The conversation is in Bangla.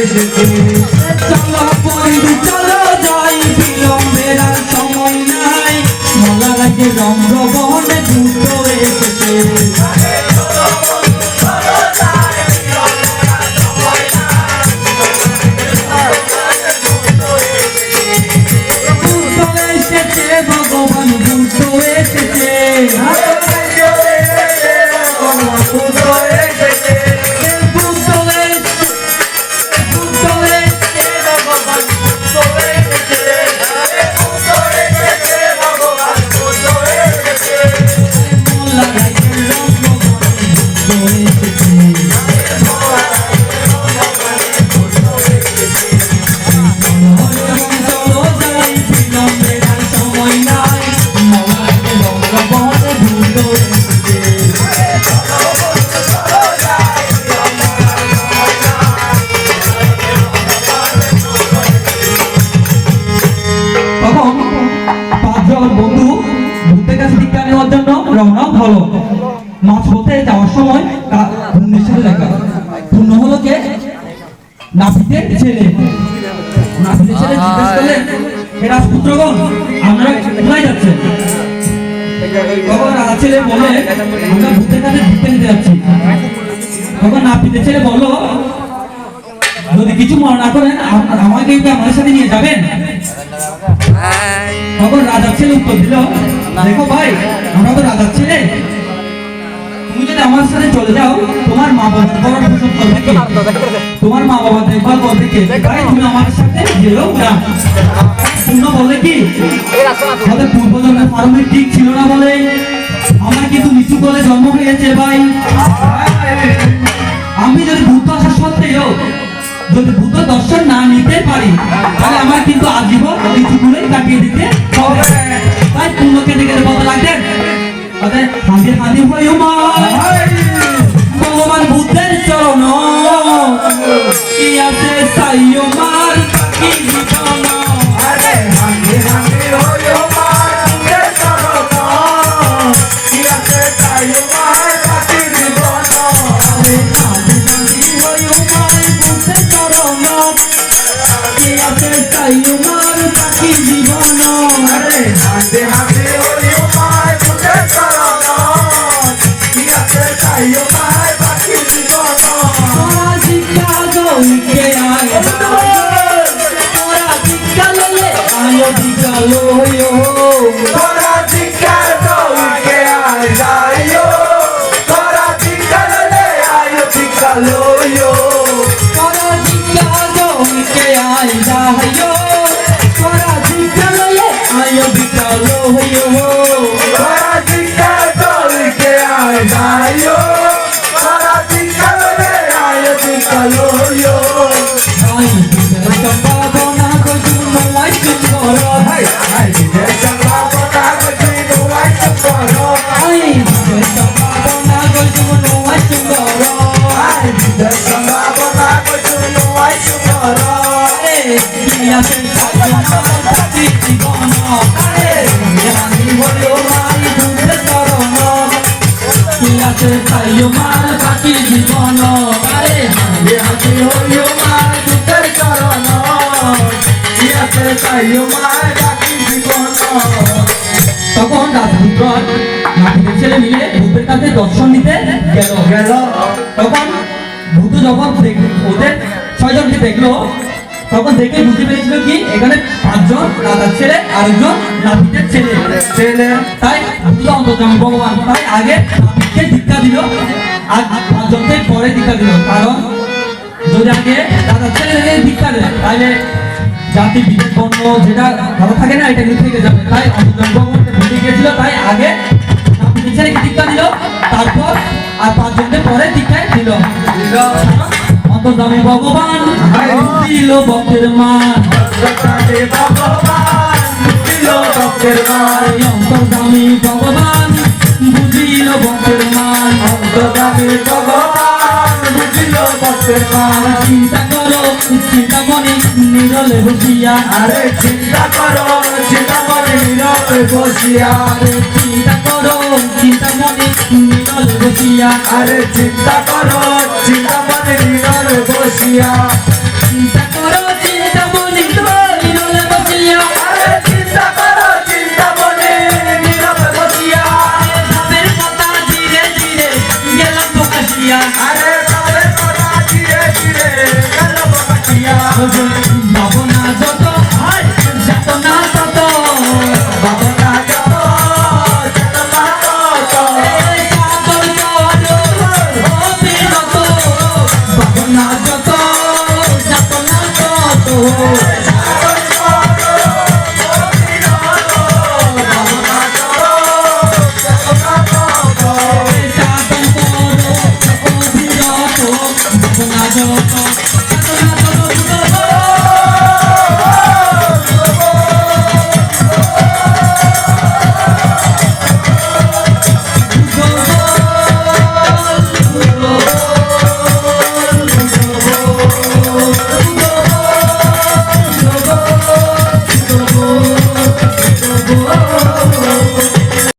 এসেছে চলো মাছ পথে যাওয়ার সময় হলো কে? ছেলে। ছেলে জিজ্ঞেস করলেন হে রাজপুত্রগণ, আপনারা কোথায় যাচ্ছেন? আমরা যদি কিছু মনে না করেন, আম- আমাকে আমাদের সাথে নিয়ে যাবেন। তখন রাজার ছেলে উত্তর দিল, দেখো ভাই, আমরা তো রাজার ছেলে। তুমি যদি আমার সাথে চলে যাও, তোমার মা বাবা বড় পোষণ করবে কে? তোমার মা বাবা দেখভাল করবে কে? ভাই, তুমি আমার সাথে যেও। না পূর্ণ বলে কি? আমাদের পূর্বজন্মের ফার্মে ঠিক ছিল না বলে। আমার কিন্তু নিচু করে জন্ম হয়েছে, ভাই। আমি যদি ভূত আসা সত্ত্বেও, যদি ভূত দর্শন না নিতে পারি কিন্তু আজীবন করে কাটিয়ে দিতে হবে। তাই পূর্ণকে কেটে লাগছেন তাদের হাঁদি হাঁদি হইও মা। ভগবান বুদ্ধের চরণ কি আছে সাইও ললে তখন রাজপুত্র নাপিতের ছেলে মিলে ভূতের কাছে দর্শন নিতে গেল। গেল। তখন ভূত যখন ওদের ছয়জনকে দেখল তখন দেখে বুঝতে পেরেছিল কি এখানে পাঁচজন রাজার ছেলে আরেকজন নাপিতের ছেলে। ছেলে। তাই ভূত অন্তর্জামী ভগবান তাই আগে নাপিতকে দীক্ষা দিল আর পাঁচজনকে পরে দীক্ষা দিল। কারণ যদি আগে রাজার ছেলে দীক্ষা দেয় তাহলে জাতি বিভেদ বর্ণ যেটা ভালো থাকে না এটা নিয়ে থেকে যাবে। তাই ভগবানকে ভুলে গিয়েছিল তাই আগে দীক্ষা দিল তারপর আর পাঁচজনকে পরে দীক্ষায় দিল। অন্তর্জামী ভগবান দিল ভক্তের মান সকালে ভগবান দিল ভক্তের মান অন্তর্জামী ভগবান বুঝিল ভক্তের মান অন্তর্গামী আমি নিরলে বসিয়া আরে চিন্তা করো চিন্তা করে নিরলে বসিয়া আরে চিন্তা করো চিন্তা মনে নিরলে বসিয়া আরে চিন্তা করো চিন্তা করে নিরলে বসিয়া চিন্তা করো চিন্তা মনে নিরলে বসিয়া আরে চিন্তা করো 아프든